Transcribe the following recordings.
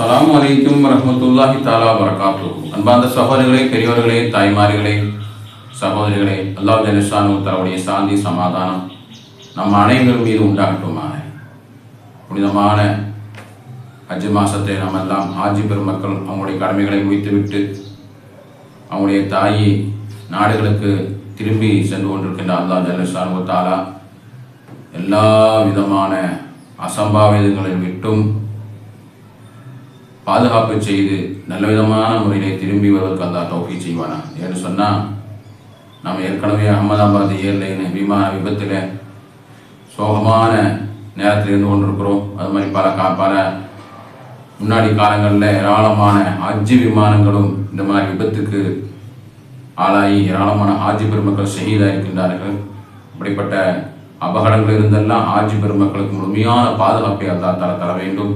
சலாம் அலைக்கும் வரஹ்மத்துல்லாஹி தாலா வரகாத்து அன்பார்ந்த சகோதரிகளே பெரியவர்களே தாய்மார்களே சகோதரிகளே அல்லாஹ் ஜலிஷானு தரவுடைய சாந்தி சமாதானம் நம் அனைவரும் மீது உண்டாகட்டுமாக புனிதமான ஹஜ் மாசத்தை நாம் எல்லாம் ஆஜி பெருமக்கள் அவங்களுடைய கடமைகளை முடித்துவிட்டு அவங்களுடைய தாயி நாடுகளுக்கு திரும்பி சென்று கொண்டிருக்கின்ற அல்லாஹ் ஜலிஷானு தாலா எல்லா விதமான அசம்பாவிதங்களை விட்டும் பாதுகாப்பு செய்து நல்ல விதமான முறையிலே திரும்பி வருவதற்கு அல்லா தௌஃபி செய்வானா ஏன்னு சொன்னால் நம்ம ஏற்கனவே அகமதாபாத் ஏர்லைன் விமான விபத்தில் சோகமான நேரத்தில் இருந்து கொண்டிருக்கிறோம். அது மாதிரி பல கா பல முன்னாடி காலங்களில் ஏராளமான ஹஜ்ஜி விமானங்களும் இந்த மாதிரி விபத்துக்கு ஆளாகி ஏராளமான ஆஜி பெருமக்கள் ஷஹீதாக இருக்கின்றார்கள். அப்படிப்பட்ட அபகடங்கள் இருந்தெல்லாம் ஆஜி பெருமக்களுக்கு முழுமையான பாதுகாப்பை அல்லா தர தர வேண்டும்.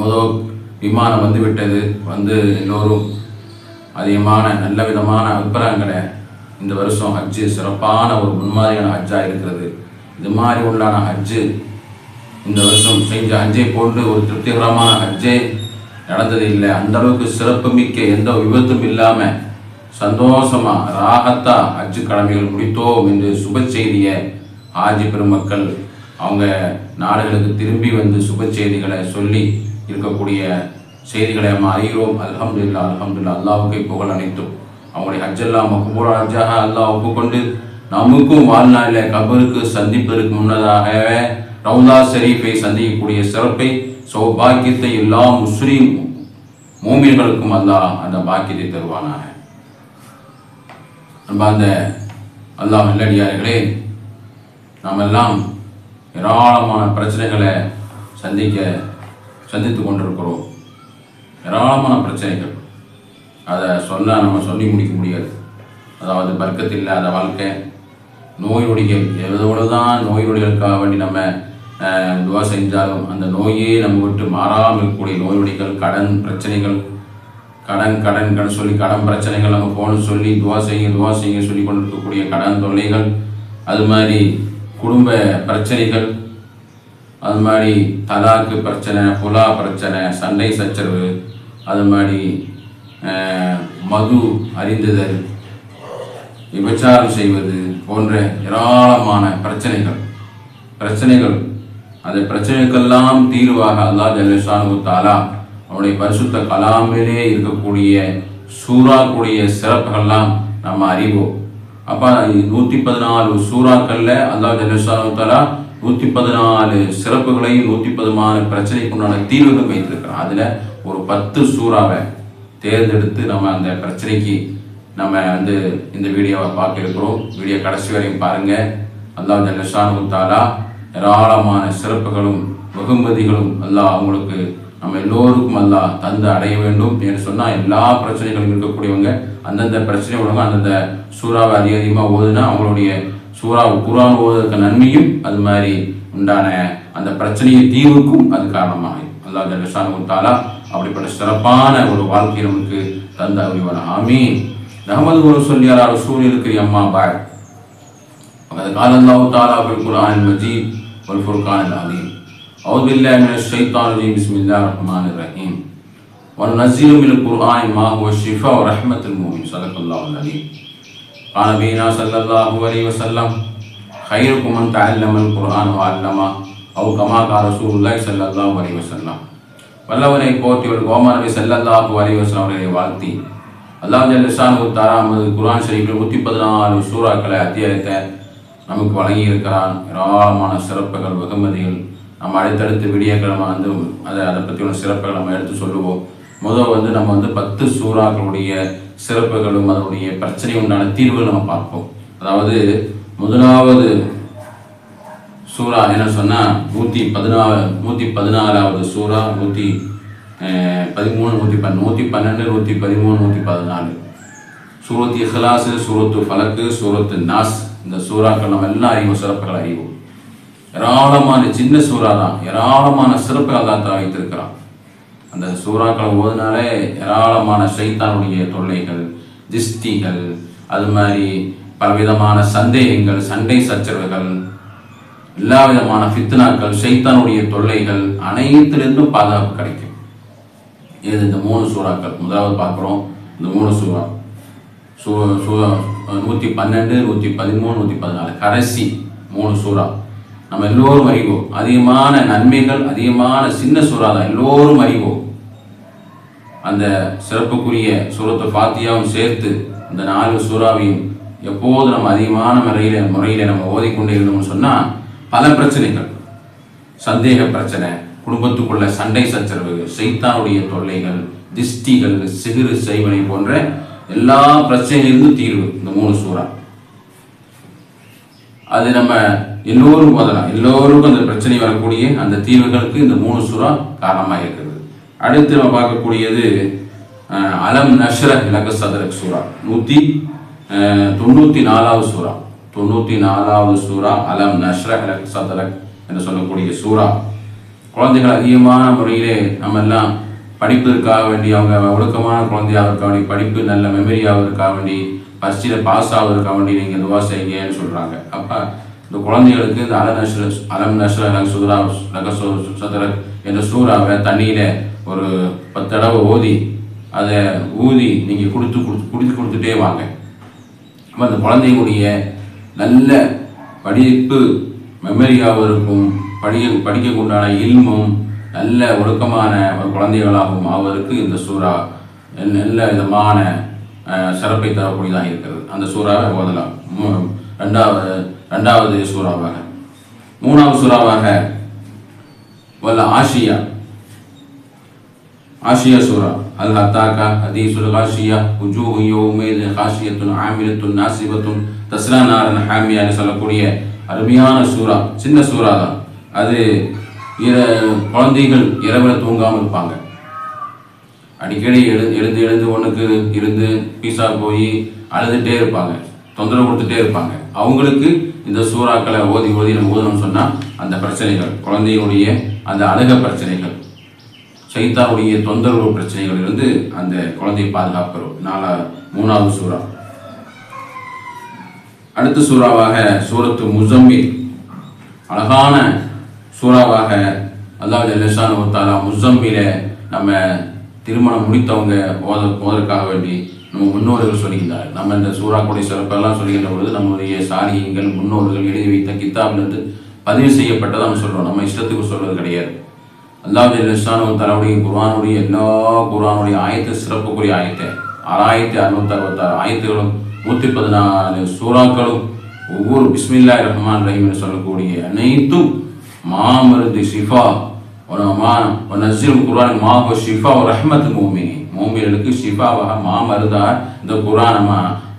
முதல் விமானம் வந்து விட்டது. வந்து எல்லோரும் அதிகமான நல்ல விதமான அபிப்பிராயங்களை இந்த வருஷம் ஹஜ்ஜு சிறப்பான ஒரு முன்மாதிரியான ஹஜ்ஜாக இருக்கிறது. இது மாதிரி உள்ளான ஹஜ்ஜு இந்த வருஷம் செஞ்ச ஹஜ்ஜை போன்று ஒரு திருப்திகரமான ஹஜ்ஜே நடந்தது இல்லை. அந்த அளவுக்கு சிறப்பு மிக்க எந்த விபத்தும் இல்லாமல் சந்தோஷமாக ராகத்தா ஹஜ்ஜு கடமைகள் முடித்தோம் என்று சுப செய்தியை ஆஜி பெருமக்கள் அவங்க நாடுகளுக்கு திரும்பி வந்து சுப செய்திகளை சொல்லி இருக்கக்கூடிய செய்திகளை நம்ம அறிகிறோம். அல்ஹம்துல்லா அல்ஹம்துல்லா அல்லாவுக்கே புகழ் அனைத்தும். அவங்களுடைய ஹஜ்ஜெல்லாம் மக்பூரா ஹஜ்ஜாக அல்லாஹ் ஒப்புக்கொண்டு நமக்கும் வாழ்நாளில் கபருக்கு சந்திப்பதற்கு முன்னதாகவே ரவுதா ஷெரீஃபை சந்திக்கக்கூடிய சிறப்பை சௌபாக்கியத்தை எல்லா முஸ்லீம் மூமியர்களுக்கும் அல்லாஹ் அந்த பாக்கியத்தை தருவானாக. அந்த அல்லாஹ் நல்லடியார்களே நாம் எல்லாம் ஏராளமான பிரச்சனைகளை சந்திக்க சந்தித்து கொண்டிருக்கிறோம். ஏராளமான பிரச்சனைகள். அதை சொன்னால் நம்ம சொல்லி முடிக்க முடியாது. அதாவது பர்க்கத்தில் இல்லாத வாழ்க்கை நோய் நொடிகள் எவ்வளவு தான் நோய் நொடிகளுக்காக வேண்டி நம்ம துவா செஞ்சாலும் அந்த நோயே நம்ம விட்டு மாறாமல் இருக்கக்கூடிய நோய் நொடிகள் கடன் பிரச்சனைகள் கடன் கடன் கடன் சொல்லி கடன் பிரச்சனைகள் நம்ம போன சொல்லி துவா செய்யுங்க துவா செய்யுங்க சொல்லி கொண்டு இருக்கக்கூடிய கடன் தொல்லைகள் அது மாதிரி குடும்ப பிரச்சனைகள் அது மாதிரி தலாக்கு பிரச்சனை புலா பிரச்சனை சண்டை சச்சரவு அது மாதிரி மது அறிந்துதல் விபச்சாரம் செய்வது போன்ற ஏராளமான பிரச்சனைகள். பிரச்சனைகள். அந்த பிரச்சனைக்கெல்லாம் தீர்வாக அல்லாஹ் ஜல்லஷானு தாலா அவனுடைய பரிசுத்த கலாமிலே இருக்கக்கூடிய சூறாக்குடைய சிறப்புகள்லாம் நம்ம அறிவோம். அப்போ நூற்றி பதினாலு சூறாக்களில் அல்லாஹ் ஜல்லஷானு தாலா நூற்றி பதினாலு சிறப்புகளையும் நூற்றி பதினாலு பிரச்சனைக்கு உண்டான தீர்வுகள் வைத்திருக்கிறான் அதில் ஒரு பத்து சூறாவை தேர்ந்தெடுத்து நம்ம அந்த பிரச்சனைக்கு நம்ம வந்து இந்த வீடியோவை பார்க்க இருக்கிறோம். வீடியோ கடைசி வரையும் பாருங்க. அல்லாஹ் ஜல்லஷானு தாலா ஏராளமான சிறப்புகளும் வெகுமதிகளும் அல்லா அவங்களுக்கு நம்ம எல்லோருக்கும் அல்லாஹ் தந்து அடைய வேண்டும் என்று சொன்னால் எல்லா பிரச்சனைகளும் இருக்கக்கூடியவங்க அந்தந்த பிரச்சனை உள்ளவங்க அந்தந்த சூறாவை அதிக அதிகமாக ஓதுனா அவங்களுடைய சூறா குரான் ஓதுறதுக்கு நன்மையும் அது மாதிரி உண்டான அந்த பிரச்சனையை தீர்வுக்கும் அது காரணமாகும் அல்லாஹ் ஜல்லஷானு தாலா அப்படிப்பட்ட சிறப்பான ஒரு வாழ்க்கை நமக்கு தந்த அறிவான ஆமீன் நஹமது குரு சொல்லி அலா ரசூல் இருக்கிற அம்மா பாய் وقد قال الله تعالى في القرآن المجيد والفرقان العظيم أعوذ بالله من الشيطان الرجيم بسم الله الرحمن الرحيم وننزل من القرآن ما هو الشفاء ورحمة المؤمن صدق الله العظيم قال نبينا صلى الله عليه وسلم خيركم من تعلم القرآن وعلمه أو كما قال رسول الله صلى الله عليه وسلم வல்லவனை போற்றியவர் கோமானவை செல்லல்லாஹு அலைஹி வஸல்லம் அவர்களை வாழ்த்தி அல்லாஹ் ஜல்லஷான் தாரா நமது குர்ஆன் ஷரீஃபில் நூற்றி பதினாலு சூறாக்களை அத்தியாயத்தை நமக்கு வழங்கி இருக்கிறான் ஏராளமான சிறப்புகள் வெகுமதிகள் நம்ம அடுத்தடுத்து விடியக்கிழமை வந்து அதை அதை பற்றி உள்ள சிறப்புகள் நம்ம எடுத்து சொல்லுவோம் முதல் வந்து நம்ம வந்து பத்து சூறாக்களுடைய சிறப்புகளும் அதனுடைய பிரச்சனை உண்டான தீர்வுகள் நம்ம பார்ப்போம். அதாவது முதலாவது சூறா என்ன சொன்னால் நூற்றி பதினாறு நூற்றி பதினாறாவது சூறா நூற்றி பதிமூணு நூற்றி பன் நூற்றி பன்னெண்டு நூற்றி பதிமூணு நூற்றி பதினாலு. சூரத் இஹ்லாஸு சூரத்து ஃபலக்கு சூரத்து நாஸ் இந்த சூறாக்கள் நம்ம எல்லாம் அறிவோம் சிறப்புகள் அறிவோம். ஏராளமான சின்ன சூறா தான் ஏராளமான சிறப்புகள் தான் தான் வைத்திருக்கிறான். அந்த சூறாக்களை ஓதுனாலே ஏராளமான சைத்தானுடைய தொல்லைகள் திஷ்டிகள் அது மாதிரி பலவிதமான சந்தேகங்கள் சண்டை சச்சரவுகள் எல்லா விதமான ஃபித்னாக்கள் சைத்தானுடைய தொல்லைகள் அனைத்திலிருந்தும் பாதுகாப்பு கிடைக்கும். இது இந்த மூணு சூறாக்கள். முதலாவது பார்க்குறோம். இந்த மூணு சூறா. சூ சூ நூற்றி பன்னெண்டு நூற்றி பதிமூணு நூற்றி பதினாலு. கடைசி மூணு சூறா. நம்ம எல்லோரும் அறிவோம். அதிகமான நன்மைகள் அதிகமான சின்ன சூறா தான். எல்லோரும் அறிவோம். அந்த சிறப்புக்குரிய சூரத்து ஃபாத்தியாவும் சேர்த்து இந்த நாலு சூறாவையும் எப்போது நம்ம அதிகமான முறையில் முறையில் நம்ம ஓதிக்கொண்டே இருந்தோம்னு சொன்னால் பல பிரச்சனைகள். சந்தேக பிரச்சனை குடும்பத்துக்குள்ள சண்டை சச்சரவு சைத்தானுடைய தொல்லைகள் திஷ்டிகள் சிகிரு செய்வனை போன்ற எல்லா பிரச்சனையிலிருந்தும் தீர்வு இந்த மூணு சூறா. அது நம்ம எல்லோரும் ஓதலாம். எல்லோருக்கும் அந்த பிரச்சனை வரக்கூடிய அந்த தீர்வுகளுக்கு இந்த மூணு சூறா காரணமாக இருக்குது அடுத்து நம்ம பார்க்கக்கூடியது அலம் நஷ்ர இலக சதரக் சூறா நூற்றி தொண்ணூற்றி நாலாவது சூறா தொண்ணூற்றி நாலாவது சூறா அலம் நஷ்ர இலக சதரக் என்று சொல்லக்கூடிய சூறா குழந்தைகள் அதிகமான முறையிலே நம்ம எல்லாம் படிப்பதற்காக வேண்டி அவங்க ஒழுக்கமான குழந்தையாக இருக்க வேண்டி படிப்பு நல்ல மெமரியாக இருக்க வேண்டி பரீட்சையில் பாஸ் ஆகிறதுக்காக வேண்டி நீங்கள் துவா செய்யுங்கன்னு சொல்கிறாங்க அப்போ இந்த குழந்தைகளுக்கு இந்த அல நஷ்ர அலம் நஷ்ர லக சுதரா லக சு- சதரக் என்ற சூறாவை தண்ணியில் ஒரு பத்து தடவை ஓதி அதை ஊதி நீங்கள் கொடுத்து கொடுத்து குடித்து கொடுத்துட்டே வாங்க. அப்போ அந்த குழந்தைகளுடைய நல்ல படிப்பு மெமரியாகவும் இருக்கும் படிக்க படிக்கக்குண்டான இல்மும் நல்ல ஒழுக்கமான ஒரு குழந்தைகளாகவும் ஆவதற்கு இந்த சூறா நல்ல- நல்ல விதமான சிறப்பை தரக்கூடியதாக இருக்கிறது. அந்த சூறாவை ஓதலாம். மூ- ரெண்டாவது ரெண்டாவது சூறாவாக. மூணாவது சூறாவாக வல்ல ஆசியா ஆசியா சூரா அல் ஹத்தாக்கா ஹதீசுல் காஷியா உஜூஹு யௌமைது ஹாஷியத்துன் ஆமிலத்துன் நாசிபத்துன் தஸ்ரா நாரன் ஹாமியான்னு சொல்லக்கூடிய அருமையான சூரா சின்ன சூரா தான் அது இர குழந்தைகள் இரவில் தூங்காமல் இருப்பாங்க அடிக்கடி எழு எழுந்து எழுந்து ஒன்றுக்கு இருந்து பீஸா போய் அழுதுகிட்டே இருப்பாங்க தொந்தரவு கொடுத்துட்டே இருப்பாங்க அவங்களுக்கு இந்த சூறாக்களை ஓதி ஓதி நம்ம ஓதணும்னு சொன்னால் அந்த பிரச்சனைகள் குழந்தைகளுடைய அந்த அழுக பிரச்சனைகள் சைத்தாவுடைய தொந்தரவு பிரச்சனைகளிலிருந்து அந்த குழந்தையை பாதுகாக்கிறோம் நாலா மூணாவது சூறா. அடுத்த சூறாவாக சூரத்து முசம்மில். அழகான சூறாவாக அல்லாஹ் ஜல்லஷான் ஒத்தாலா முசம்மில நம்ம திருமணம் முடித்தவங்க ஓத ஓதற்காக வேண்டி நம்ம முன்னோர்கள் சொல்லுகின்றார் நம்ம இந்த சூறாக்குடைய சிறப்பெல்லாம் சொல்லுகின்ற பொழுது நம்முடைய சாரியங்கள் முன்னோர்கள் எழுதி வைத்த கித்தாபிலிருந்து பதிவு செய்யப்பட்டதை நம்ம சொல்கிறோம் நம்ம இஷ்டத்துக்கு சொல்வது கிடையாது. அல்லாஹ் ஜல்லஷான் தலாவுடைய குர்ஆனுடைய எல்லா குர்ஆனுடைய ஆயத்து சிறப்புக்குரிய ஆயத்தை. ஆறாயிரத்தி அறுநூத்தி அறுபத்தாறு ஆயத்துகளும் நூற்றி பதினாலு சூறாக்களும் ஒவ்வொரு பிஸ்மில்லா ரஹ்மான் ரஹீம் சொல்லக்கூடிய அனைத்தும் மாமருந்து ஷிஃபா நசிரும் குரான் மாஹோ ஷிஃபா ரஹ்மத் மோமினி மோமிகளுக்கு ஷிஃபாவாக மாமருதா இந்த குரானமா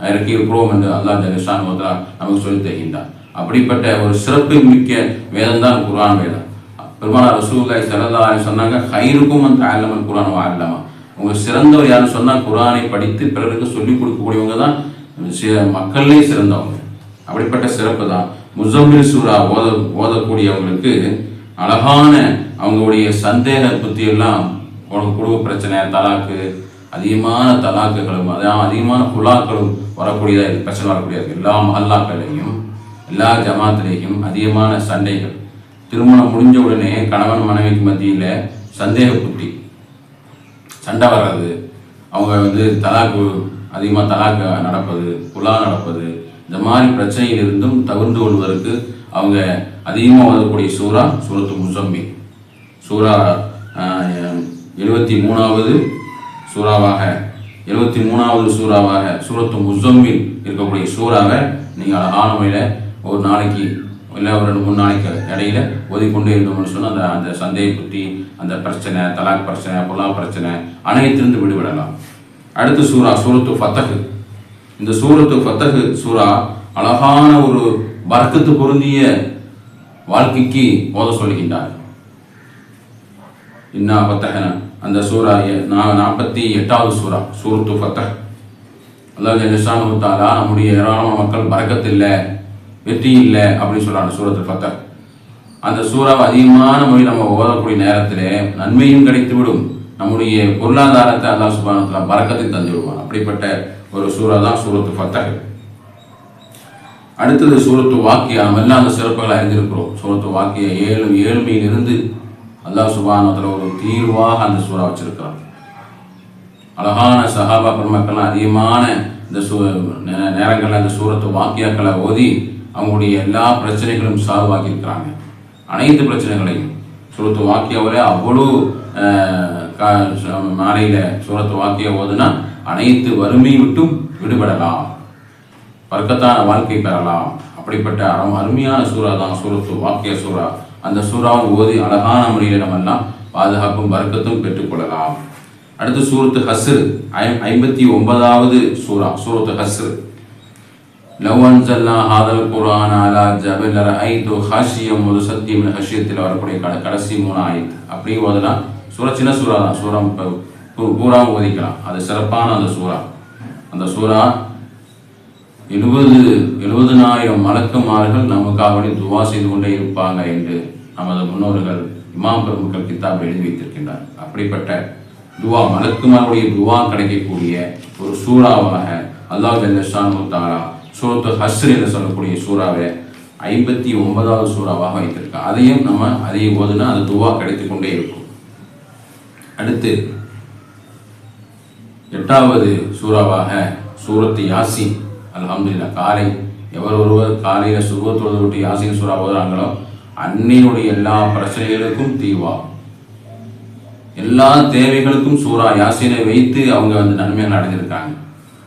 இறக்கி இருக்கிறோம் என்று அல்லாஹ் ஜலிஷான் ஓதா நமக்கு சொல்லி தருகின்றார். அப்படிப்பட்ட ஒரு சிறப்பு மிக்க வேதம் தான் குரான் வேதம். பெருமானா ரசூல்லாய் சல்லா சொன்னாங்க ஹைருக்கும் அந்த ஆலமன் குரான் வாழலாமா உங்க சிறந்தவர் யாருன்னு சொன்னா குரானை படித்து பிறருக்கு சொல்லிக் கொடுக்கக்கூடியவங்க தான் சி- சிறந்தவங்க. அப்படிப்பட்ட சிறப்பு தான். முசம்மில் சூரா ஓத ஓதக்கூடியவங்களுக்கு அழகான அவங்களுடைய சந்தேக புத்தி எல்லாம் உனக்கு குடும்ப பிரச்சனை தலாக்கு அதிகமான தலாக்குகளும் அதான் அதிகமான குலாக்களும் வரக்கூடியதாக இருக்குது பிரச்சனை வரக்கூடியதாக எல்லா மஹல்லாக்களையும் எல்லா ஜமாத்திலையும் அதிகமான சண்டைகள். திருமணம் முடிஞ்ச உடனே கணவன் மனைவிக்கு மத்தியில் சந்தேக புத்தி. சண்டை வர்றது. அவங்க வந்து தலாக்கு அதிகமாக தலாக்கு நடப்பது புலா நடப்பது இந்த மாதிரி பிரச்சனையிலிருந்தும் தவிர்ந்து கொள்வதற்கு அவங்க அதிகமாக வரக்கூடிய சூறா சூரத்து முசம்மி. சூறா எழுபத்தி மூணாவது சூறாவாக எழுபத்தி மூணாவது சூறாவாக சூரத்து முசம்மில் இருக்கக்கூடிய சூறாவை நீங்கள் அழகான முறையில் ஒரு நாளைக்கு இல்லை ஒரு ரெண்டு மூணு நாளைக்கு இடையில ஓதிக்கொண்டே இருந்தோம்னு சொன்னால் அந்த அந்த சந்தையை பற்றி அந்த பிரச்சனை தலாக் பிரச்சனை பொல்லா பிரச்சனை அனைத்திலிருந்து விடுபடலாம் அடுத்து சூரா சூரத்து ஃபத்தகு இந்த சூரத்து ஃபத்தகு சூரா அழகான ஒரு வர்க்கத்து பொருந்திய வாழ்க்கைக்கு ஓத சொல்கின்றார். இன்னா ஃபத்தகன அந்த சூரா நாற்பத்தி எட்டாவது சூரா சூரத்து ஃபத்தக் அல்லாஹ் ஜல்லிஷானு தாலா நம்முடைய ஏராளமான மக்கள் பறக்கத்து இல்லை வெற்றி இல்லை அப்படின்னு சொல்றாங்க சூரத்து ஃபத்தஹ் அந்த சூறாவை அதிகமான மொழி நம்ம ஓதக்கூடிய நேரத்தில் நன்மையும் கிடைத்து விடும் நம்முடைய பொருளாதாரத்தை அல்லா சுபானத்தில் பறக்கத்தை தந்து விடுவான். அப்படிப்பட்ட ஒரு சூறா தான் சூரத்து ஃபத்தஹ். அடுத்தது சூரத்து வாக்கியா? நம்ம எல்லாம் அந்த சிறப்புகளை அறிந்திருக்கிறோம். சூரத்து வாக்கிய ஏழு ஏழ்மையிலிருந்து அல்லாஹ் சுபானத்தில் ஒரு தீர்வாக அந்த சூறா வச்சிருக்கிறான். அழகான சஹாபா பெருமக்கள்லாம் அதிகமான இந்த சூ நே- அந்த சூரத்து வாக்கியாக்களை ஓதி அவங்களுடைய எல்லா பிரச்சனைகளும் சால்வ் அனைத்து பிரச்சனைகளையும். சூரத்து வாக்கியாவில் அவ்வளோ மாலையில் கா- சூரத்து வாக்கிய ஓதுனா அனைத்து வறுமை விட்டும் விடுபடலாம். வர்க்கத்தான வாழ்க்கை பெறலாம். அப்படிப்பட்ட அறம் அருமையான சூறா தான் சூரத்து வாக்கிய சூறா. அந்த சூறாவும் ஓதி அழகான முறையில் நம்ம எல்லாம் பாதுகாப்பும் வர்க்கத்தும் பெற்றுக்கொள்ளலாம் அடுத்து சூரத்து ஹஸ்ரு ஐ- ஐம்பத்தி ஒன்பதாவது சூறா சூரத்து ஹஸ்ரு. லவ் அன்சல்லா ஹாதல் குர்ஆன் அலா ஜபல் ரஐது ஹாஷியம் ஒரு சத்தியம் ஹஷியத்தில் வரக்கூடிய கட கடைசி மூணு ஆயத்து அப்படி ஓதலாம் சூறா சின்ன சூறா தான். சூறம் பூரா ஓதிக்கலாம் அது சிறப்பான அந்த சூறா. அந்த சூறா எழுபது எழுபதனாயிரம் மலக்குமார்கள் நமக்காக துவா செய்து கொண்டே இருப்பாங்க என்று நமது முன்னோர்கள் இமாம் பெருமக்கள் கித்தாப் எழுதி வைத்திருக்கின்றார். அப்படிப்பட்ட துவா மலக்குமாருடைய துவா கிடைக்கக்கூடிய ஒரு சூறாவாக அல்லாஹ் ஜல்லஷான் தாரா சூரத்து ஹஸ்ர் என்று சொல்லக்கூடிய சூறாவை ஐம்பத்தி ஒன்பதாவது சூறாவாக வைத்திருக்கா. அதையும் நம்ம அதை ஓதுனா அது துவா கிடைத்து கொண்டே இருக்கும். அடுத்து எட்டாவது சூறாவாக சூரத்து யாசின் அலமதுல்லா காலை எவர் ஒருவர் காலையில் சுகத்தோடு விட்டு யாசின் சூறா ஓதுறாங்களோ அன்னையுடைய எல்லா பிரச்சனைகளுக்கும் தீவா எல்லா தேவைகளுக்கும் சூறா யாசினை வைத்து அவங்க வந்து நன்மைகள் அடைஞ்சிருக்காங்க.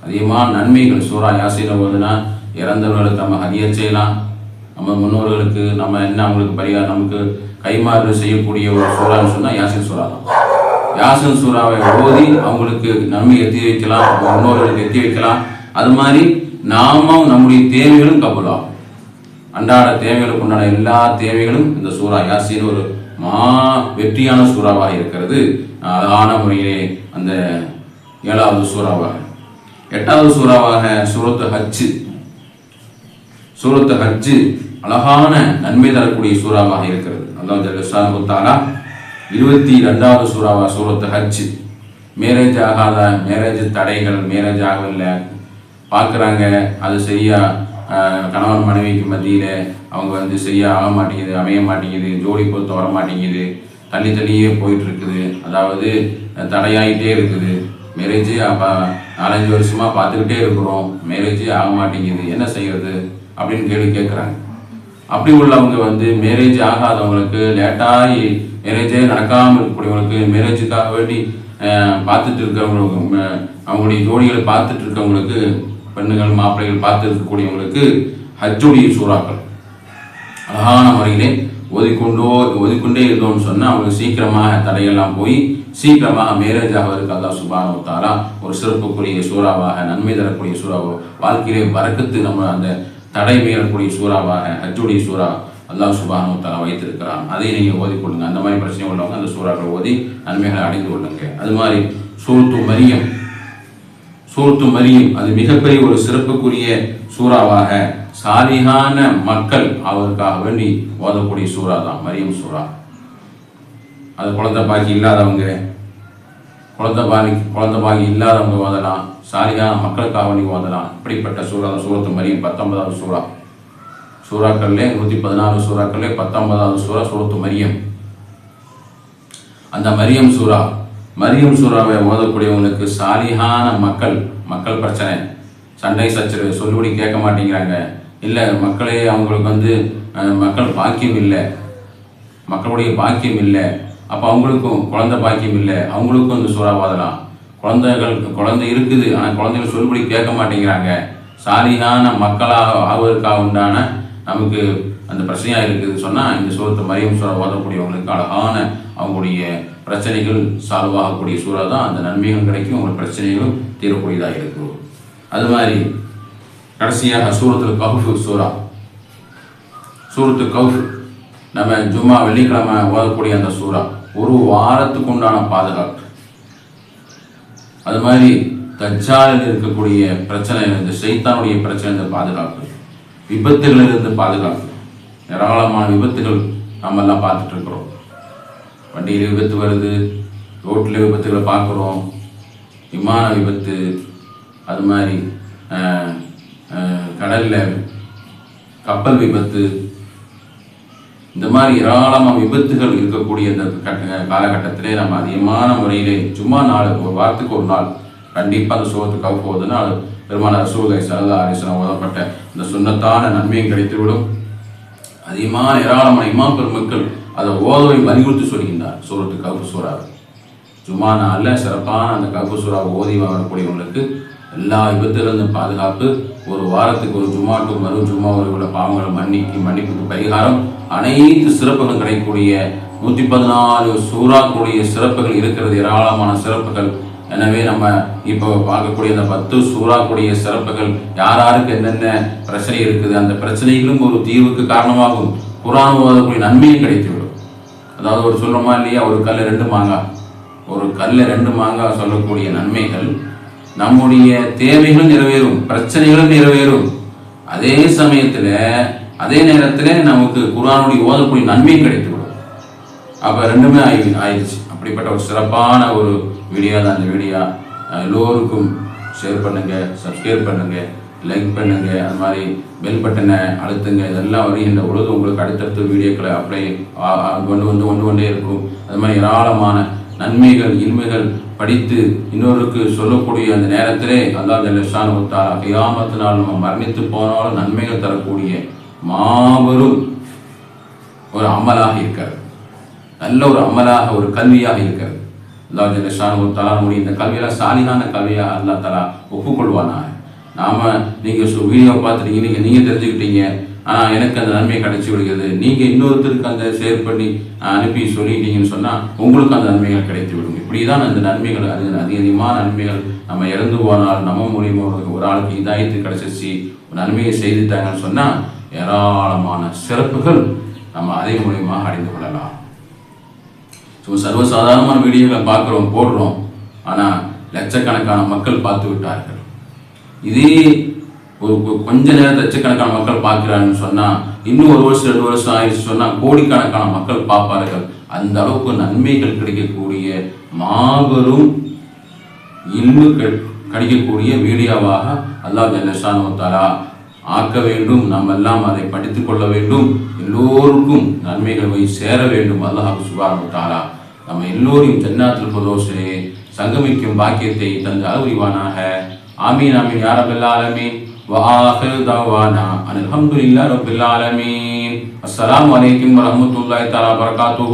அதிகமான நன்மைகள் சூறா யாசியில் ஓதுனா இறந்தவர்களுக்கு நம்ம ஹதிய செய்யலாம். நம்ம முன்னோர்களுக்கு நம்ம என்ன அவங்களுக்கு பரிகாரம் நமக்கு கைமாறு செய்யக்கூடிய ஒரு சூறான்னு சொன்னால் யாசின் சூறா தான். யாசன் சூறாவை ஓதி அவங்களுக்கு நன்மை எத்தி வைக்கலாம் முன்னோர்களுக்கு எத்தி வைக்கலாம். அது மாதிரி நாமும் நம்முடைய தேவைகளும் கபூலாகும். அன்றாட தேவைகளுக்கு உண்டான எல்லா தேவைகளும் இந்த சூறா யாசின் ஒரு மா வெற்றியான சூறாவாக இருக்கிறது. அழகான முறையிலே அந்த ஏழாவது சூறாவாக எட்டாவது சூறாவாக சூரத்து ஹஜ்ஜு. சூரத்து ஹஜ்ஜு அழகான நன்மை தரக்கூடிய சூறாவாக இருக்கிறது. அல்லாஹ் ஜல்லஷானு தாலா இருபத்தி ரெண்டாவது சூறாவா சூரத்து ஹஜ்ஜு. மேரேஜ் ஆகாத மேரேஜ் தடைகள் மேரேஜ் ஆகவில்லை. பார்க்குறாங்க அது சரியா கணவன் மனைவிக்கு மத்தியில் அவங்க வந்து சரியா ஆக மாட்டேங்குது அமைய மாட்டேங்குது ஜோடி பொறுத்து வர மாட்டேங்குது தள்ளி தள்ளியே போயிட்டு இருக்குது. அதாவது அஹ், தடையாயிட்டே இருக்குது. மேரேஜு அப்போ நாலஞ்சு வருஷமாக பார்த்துக்கிட்டே இருக்கிறோம். மேரேஜே ஆக மாட்டேங்குது. என்ன செய்யறது? அப்படின்னு கேள்வி கேட்குறாங்க அப்படி உள்ளவங்க வந்து மேரேஜ் ஆகாதவங்களுக்கு லேட்டாகி மேரேஜே நடக்காமல் இருக்கக்கூடியவங்களுக்கு மேரேஜுக்காக வேண்டி பார்த்துட்டு இருக்கிறவங்களுக்கு அவங்களுடைய ஜோடிகளை பார்த்துட்டு இருக்கவங்களுக்கு பெண்ணுகள் மாப்பிள்ளைகள் பார்த்து இருக்கக்கூடியவங்களுக்கு ஹஜ்ஜுடைய சூறாக்கள். அழகான முறையிலே ஓதிக்கொண்டோ ஓதிக்கொண்டே இருந்தோம்னு சொன்னால் அவங்களுக்கு சீக்கிரமாக தடையெல்லாம் போய் சீக்கிரமாக மேரேஜ் ஆவதற்கு அல்லா சுபானு தாரா ஒரு சிறப்புக்குரிய சூறாவாக நன்மை தரக்கூடிய சூறாவோ வாழ்க்கையிலே வரக்கத்து நம்ம அந்த தடை மீறக்கூடிய சூறாவாக ஹஜ்ஜுடைய சூறா அல்லாஹ் சுபானு தாரா வைத்திருக்கிறான். அதை நீங்கள் ஓதிக்கொள்ளுங்க அந்த மாதிரி பிரச்சனை உள்ளவங்க அந்த சூறாக்களை ஓதி நன்மைகளை அடைந்து கொள்ளுங்க. அது மாதிரி சூழ்த்து மரியம் சூரத்து மரியம். அது மிகப்பெரிய ஒரு சிறப்புக்குரிய சூறாவாக சாலிகான மக்கள் அவருக்காக வேண்டி ஓதக்கூடிய சூறா தான் மரியம் சூறா. அது குழந்தை பாக்கி இல்லாதவங்க குழந்தை பாக்கி குழந்தை பாக்கி இல்லாதவங்க ஓதலாம் சாலிகான மக்களுக்காக வேண்டி ஓதலாம். இப்படிப்பட்ட சூறா தான் சூரத்து மரியம் பத்தொன்பதாவது சூறா. சூறாக்கள்லே நூற்றி பதினாறு சூறாக்கள்லே பத்தொன்பதாவது சூறா சூரத்து மரியம். அந்த மரியம் சூறா மரியம் சூறாவை ஓதக்கூடியவங்களுக்கு சாலிகான மக்கள் மக்கள் பிரச்சனை. சண்டை சச்சரவு சொல்லுபடி கேட்க மாட்டேங்கிறாங்க. இல்லை மக்களே அவங்களுக்கு வந்து மக்கள் பாக்கியம் இல்லை. மக்களுடைய பாக்கியம் இல்லை. அப்போ அவங்களுக்கும் குழந்தை பாக்கியம் இல்லை. அவங்களுக்கும் இந்த சூறாவாதலாம் குழந்தைகள் குழந்தை இருக்குது ஆனால் குழந்தைகள் சொல்லுபடி கேட்க மாட்டேங்கிறாங்க. சாலிகான மக்களாக ஆவதற்காக உண்டான நமக்கு அந்த பிரச்சனையாக இருக்குது. சொன்னால் இந்த சூரத்து மரியம் சூறா ஓதக்கூடியவங்களுக்கு அழகான அவங்களுடைய பிரச்சனைகள் சால்வ் ஆகக்கூடிய சூழல் தான் அந்த நன்மைகள் கிடைக்கும் அவங்க பிரச்சனைகளும் தீரக்கூடியதாக இருக்கும் அது மாதிரி கடைசியாக சூரத்தில் கவுஃபு சூறா. சூரத்து கவுஃப் நம்ம ஜும்மா வெள்ளிக்கிழமை ஓதக்கூடிய அந்த சூறா ஒரு வாரத்துக்கு உண்டான பாதுகாப்பு. அது மாதிரி தச்சாலில் இருக்கக்கூடிய பிரச்சனை இந்த சைத்தானுடைய பிரச்சனை இந்த பாதுகாப்பு. விபத்துகளிலிருந்து பாதுகாப்பு. ஏராளமான விபத்துகள் நம்ம எல்லாம் பார்த்துட்டு இருக்கிறோம். வண்டியில் விபத்து வருது ரோட்டில் விபத்துகளை பார்க்குறோம் விமான விபத்து அது மாதிரி கடலில் கப்பல் விபத்து இந்த மாதிரி ஏராளமாக விபத்துகள் இருக்கக்கூடிய இந்த கட்ட- காலகட்டத்திலே நம்ம அதிகமான முறையிலே சும்மா நாள் ஒரு வாரத்துக்கு ஒரு நாள் கண்டிப்பாக அந்த சோகத்துக்கு கவு போகுதுன்னா அது பெருமான ரசூலை சரதா அரிசனம் ஓதப்பட்ட இந்த சுண்ணத்தான நன்மையும் கிடைத்துவிடும். அதிகமான ஏராளமான இமாம் பெருமக்கள் அதை ஓதவை வலியுறுத்தி சொல்கின்றார். சூரத்து கவுப்பு சூறா. சும்மா நாளில் சிறப்பான அந்த கவுப்பு சூறா ஓதி வரக்கூடியவங்களுக்கு எல்லா விபத்திலிருந்து பாதுகாப்பு ஒரு வாரத்துக்கு ஒரு ஜும்மா டு மறு ஜும்மா உள்ள பாவங்களை மன்னிக்கு மன்னிப்புக்கு பரிகாரம். அனைத்து சிறப்புகளும் கிடைக்கக்கூடிய நூற்றி பதினாலு சூறாக்குடைய சிறப்புகள் இருக்கிறது ஏராளமான சிறப்புகள். எனவே நம்ம இப்போ பார்க்கக்கூடிய அந்த பத்து சூறாக்குடைய சிறப்புகள் யார் யாருக்கு என்னென்ன பிரச்சனை இருக்குது அந்த பிரச்சனைகளும் ஒரு தீர்வுக்கு காரணமாகும். குரான் ஓதக்கூடிய நன்மையும் கிடைத்துவிடும். அதாவது ஒரு சொல்கிறோமா இல்லையா ஒரு கல் ரெண்டு மாங்காய் ஒரு கல் ரெண்டு மாங்காய் சொல்லக்கூடிய நன்மைகள் நம்முடைய தேவைகளும் நிறைவேறும் பிரச்சனைகளும் நிறைவேறும். அதே சமயத்தில் அதே நேரத்தில் நமக்கு குரானுடைய ஓதக்கூடிய நன்மையும் கிடைத்துவிடும். அப்போ ரெண்டுமே ஆகி ஆயிடுச்சு. அப்படிப்பட்ட ஒரு சிறப்பான ஒரு வீடியோ தான் அந்த வீடியோ எல்லோருக்கும் ஷேர் பண்ணுங்கள் சப்ஸ்கிரைப் பண்ணுங்கள் லைக் பண்ணுங்க அது மாதிரி பெல் பட்டனை அழுத்துங்க இதெல்லாம் வருகின்ற பொழுது உங்களுக்கு அடுத்தடுத்த வீடியோக்களை அப்படியே கொண்டு வந்து கொண்டு கொண்டே இருக்கும். அது மாதிரி ஏராளமான நன்மைகள் இன்மைகள் படித்து இன்னொருக்கு சொல்லக்கூடிய அந்த நேரத்திலே அல்லாஹ் ஜல்லஷான் உத்தாரா கியாமத்தினால் நம்ம மரணித்து போனாலும் நன்மைகள் தரக்கூடிய மாபெரும் ஒரு அமலாக இருக்கிறது. நல்ல ஒரு அமலாக ஒரு கல்வியாக இருக்கிறது. அல்லாஹ் ஜல்லஷான் தலானுடைய இந்த கல்வியெல்லாம் சாலிகான கல்வியாக அல்லா தலா ஒப்புக்கொள்வானா நாம நீங்கள் சு- வீடியோ பார்த்துட்டீங்க நீங்கள் நீங்கள் தெரிஞ்சுக்கிட்டீங்க. ஆனால் எனக்கு அந்த நன்மை கிடைச்சி விடுகிறது. நீங்கள் இன்னொருத்தருக்கு அந்த ஷேர் பண்ணி அனுப்பி சொல்லிட்டீங்கன்னு சொன்னால் உங்களுக்கு அந்த நன்மைகள் கிடைத்து விடும். இப்படிதான் அந்த நன்மைகள் அது அதிக அதிகமான நன்மைகள் நம்ம இறந்து போனால் நம்ம மூலியமாக ஒரு- ஆளுக்கு இதாயத்து கிடைச்சிச்சு ஒரு நன்மையை செய்துட்டாங்கன்னு சொன்னால் ஏராளமான சிறப்புகள் நம்ம அதே மூலியமாக அடைந்து கொள்ளலாம். ஸோ சர்வசாதாரணமான வீடியோகளை பார்க்குறோம் போடுறோம். ஆனால் லட்சக்கணக்கான மக்கள் பார்த்து விட்டார்கள். இதே ஒரு கொஞ்ச நேரம் லட்சக்கணக்கான மக்கள் பார்க்கிறாங்கன்னு சொன்னால் இன்னும் ஒரு வருஷம் ரெண்டு வருஷம் ஆயிடுச்சு சொன்னால் கோடிக்கணக்கான மக்கள் பார்ப்பார்கள். அந்த அளவுக்கு நன்மைகள் கிடைக்கக்கூடிய மாபெரும் இன்னும் கிடைக்கக்கூடிய வீடியோவாக அல்லாஹ் ஜல்லஷானு ஆக்க வேண்டும். நாம் எல்லாம் அதை படித்துக் கொள்ள வேண்டும். எல்லோருக்கும் நன்மைகள் போய் சேர வேண்டும். அல்லாஹ் சுபானு நம்ம எல்லோரையும் ஜன்னாத்தில் பிரதோஷே சங்கமிக்கும் பாக்கியத்தை தந்து அறிவானாக آمين آمين يا رب العالمين. وآخر دعوانا أن الحمد لله رب العالمين. السلام عليكم ورحمة الله تعالى وبركاته.